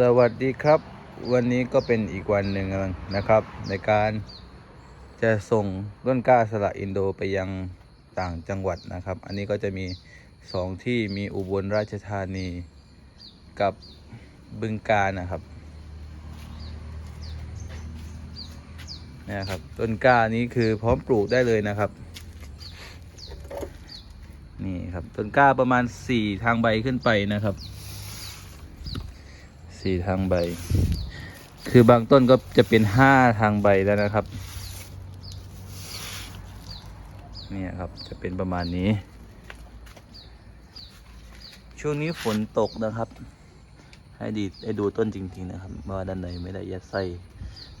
สวัสดีครับ วันนี้ก็เป็นอีกวันหนึ่งนะครับ ในการจะส่งต้นกล้าสละอินโดไปยังต่างจังหวัดนะครับ อันนี้ก็จะมีสองที่มีอุบลราชธานีกับบึงกาฬนะครับนี่ครับต้นกล้านี้คือพร้อมปลูกได้เลยนะครับ นี่ครับต้นกล้าประมาณสี่ทางใบขึ้นไปนะครับ สี่ทางใบ คือบางต้นก็จะเป็นห้าทางใบแล้วนะครับ เนี่ยครับจะเป็นประมาณนี้ ช่วงนี้ฝนตกนะครับ ให้ดีให้ดูต้นจริง ๆ นะครับ ว่าด้านในไม่ได้ยัดไส้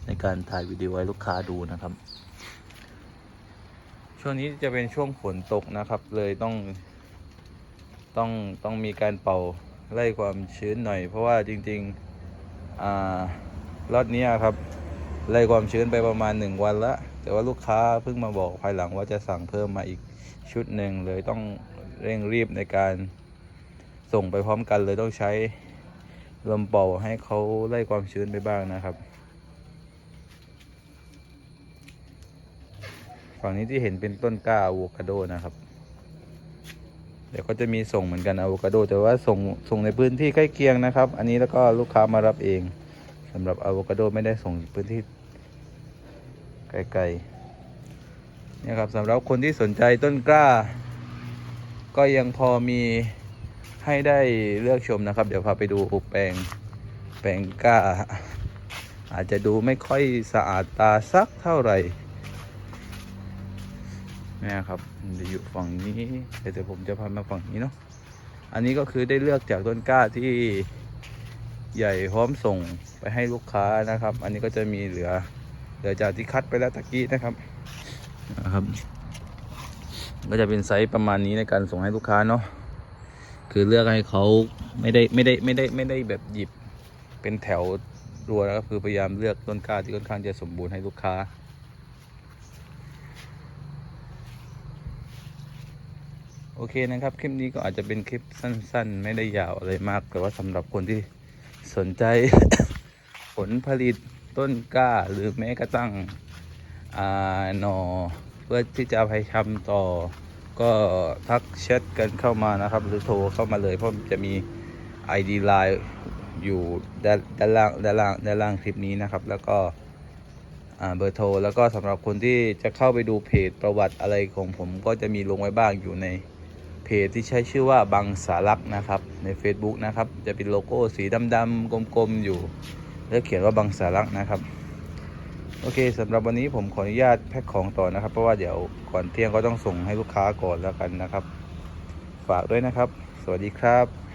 ในการถ่ายวิดีโอให้ลูกค้าดูนะครับ ช่วงนี้จะเป็นช่วงฝนตกนะครับ เลยต้องต้องต้องมีการเป่า ไล่ความชื้นหน่อย เพราะว่าจริงๆอ่ารถนี้ครับ ไล่ความชื้นไปประมาณหนึ่งวันละแต่ว่าลูกค้าเพิ่งมาบอกภายหลังว่าจะสั่งเพิ่มมาอีกชุดหนึ่งเลยต้องเร่งรีบในการส่งไปพร้อมกันเลยต้องใช้ลมเป่าให้เขาไล่ความชื้นไปบ้างนะครับฝั่งนี้ที่เห็นเป็นต้นกล้าอะโวคาโดนะครับ เดี๋ยวก็จะมีส่งเหมือนกันอะโวคาโดแต่ว่าส่งส่งในพื้นที่ใกล้เคียงนะครับ อันนี้แล้วก็ลูกค้ามารับเองสำหรับอะโวคาโดไม่ได้ส่งพื้นที่ไกลๆเนี่ยครับสำหรับคนที่สนใจต้นกล้า ก็ยังพอมีให้ได้เลือกชมนะครับ เดี๋ยวพาไปดูแปลงแปลงกล้า อาจจะดูไม่ค่อยสะอาดตาสักเท่าไหร่ เนี่ยครับมันจะอยู่ฝั่งนี้แต่ผมจะพามาฝั่งนี้เนาะอันนี้ก็คือได้เลือกจากต้นกล้าที่ใหญ่พร้อมส่งไปให้ลูกค้านะครับ อันนี้ก็จะมีเหลือเหลือจากที่คัดไปแล้วตะกี้นะครับนะครับ ก็จะเป็นไซส์ประมาณนี้ในการส่งให้ลูกค้าเนาะคือเลือกให้เขาไม่ได้ไม่ได้ไม่ได้ไม่ได้แบบหยิบเป็นแถวรัวแล้วก็คือพยายามเลือกต้นกล้าที่ค่อนข้างจะสมบูรณ์ให้ลูกค้า โอเคนะครับ คลิปนี้ก็อาจจะเป็นคลิปสั้น ๆ ไม่ได้ยาวอะไรมาก แต่ว่าสำหรับคนที่สนใจ ผลผลิตต้นกล้า หรือแม้กระทั่งอ่าหนอเพื่อที่จะไปทำต่อ ก็ทักแชทกันเข้ามานะครับ หรือโทรเข้ามาเลย เพราะจะมี ID Line อยู่ด้านล่างด้านล่างด้านล่างคลิปนี้นะครับ แล้วก็เบอร์โทร แล้วก็สำหรับคนที่จะเข้าไปดูเพจประวัติอะไรของผมก็จะมีลงไว้บ้างอยู่ใน เพจที่ใช้ชื่อว่าบังสารักนะครับใน Facebook นะครับ จะเป็นโลโก้สีดำๆกลมๆอยู่ แล้วเขียนว่าบังสารักนะครับ โอเคสำหรับวันนี้ผมขออนุญาตแพ็คของต่อนะครับ เพราะว่าเดี๋ยวก่อนเที่ยงก็ต้องส่งให้ลูกค้าก่อนแล้วกันนะครับ ฝากด้วยนะครับ สวัสดีครับ